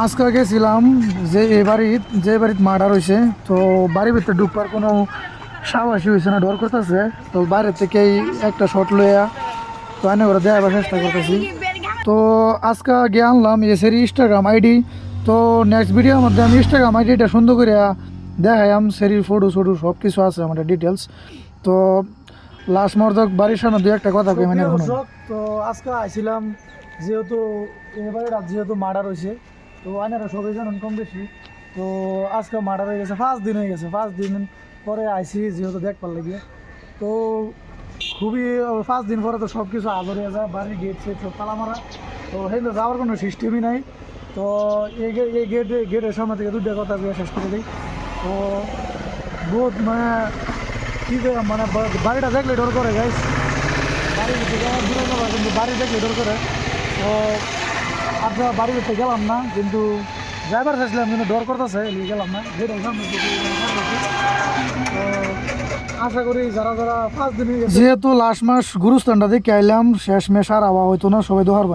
আজকে গেছিলাম যে এই বাড়িত যে বাড়িত মার্ডার হয়েছে তো বাড়ির ভিতরে ঢুকবার কোনো সাহসী হয়েছে না ডর করতেছে। তো বাইরে থেকেই একটা শট লইয়া তো এনে করে দেওয়ার চেষ্টা করতেছি। তো আজকে গিয়ে আনলাম এসের ইনস্টাগ্রাম আইডি তো নেক্সট ভিডিওর মধ্যে আমি ইনস্টাগ্রাম আইডিটা সুন্দর করে দেখাইম সেরির ফটো ফটো সব কিছু আছে আমাদের ডিটেলস তো লাস্ট মর্দক বাড়ির সামনে দু একটা কথা কই মানে তো আজকে আইছিলাম যেহেতু এবারে যেহেতু মার্ডার হয়েছে তো আনারা সবাই জানেন কম বেশি। তো আজকে মার্ডার হয়ে গেছে ফার্স্ট দিন হয়ে গেছে ফার্স্ট দিন পরে আইসি যেহেতু দেখবার লাগে। তো খুবই ফার্স্ট দিন পরে তো সব কিছু আদর যায় বাড়ির গেট সেট সব তালা মারা। তো সেগুলো যাওয়ার কোনো সিস্টেমই নাই। তো এই এই গেট গেটের সামনে থেকে দুটা কথা দিয়ে শেষ করে দিই। তো বহুত মানে কী মানে বাড়িটা দেখলে ডর করে গাইস কিন্তু বাড়ি দেখলে ডর করে। তো আপনার বাড়ি উঠতে গেলাম না, কিন্তু ড্রাইভার চাইছিলাম, কিন্তু ডর করতেছে, নিয়ে গেলাম না। আশা করি যারা যারা পাঁচ দিন যেহেতু লাস্ট মাস গুরুস্থানটা দেখে আইলাম, শেষ মেশ আর আওয়া হইতো না, সবাই দোহার